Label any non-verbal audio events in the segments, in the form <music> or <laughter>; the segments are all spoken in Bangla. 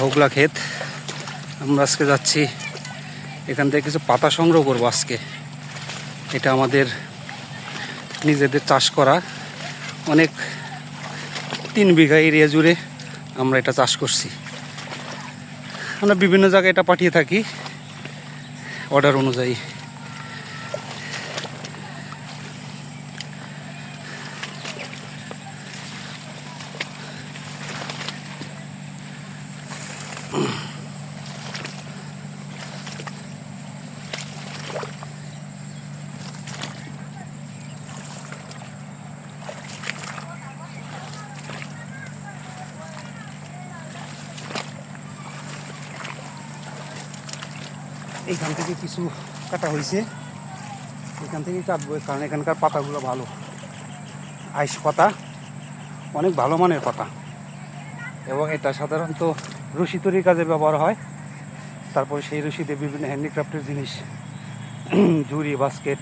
হোগলা ক্ষেত। আমরা আজকে যাচ্ছি, এখান থেকে কিছু পাতা সংগ্রহ করব আজকে। এটা আমাদের নিজেদের চাষ করা অনেক তিন বিঘা এরিয়া জুড়ে আমরা এটা চাষ করছি। আমরা বিভিন্ন জায়গায় এটা পাঠিয়ে থাকি অর্ডার অনুযায়ী। এইখান থেকে কিছু কাটা হয়েছে। এখান থেকেই কাটবো, কারণ এখানকার পাতাগুলো ভালো। আইস পাতা, অনেক ভালো মানের পাতা। এবং এটা সাধারণত রশি তৈরির কাজে ব্যবহার হয়। তারপরে সেই রশিতে বিভিন্ন হ্যান্ডিক্রাফ্টের জিনিস, <clears throat> ঝুড়ি, বাস্কেট,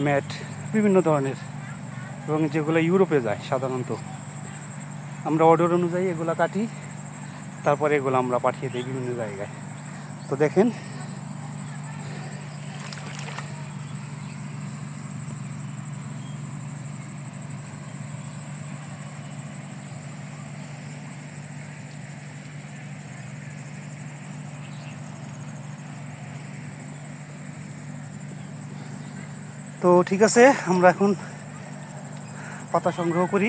ম্যাট, বিভিন্ন ধরনের এবং যেগুলো ইউরোপে যায় সাধারণত। আমরা অর্ডার অনুযায়ী এগুলো কাটি, তারপরে এগুলো আমরা পাঠিয়ে দিই বিভিন্ন জায়গায়। তো দেখেন তো ঠিক আছে আমরা এখন পাতা সংগ্রহ করি।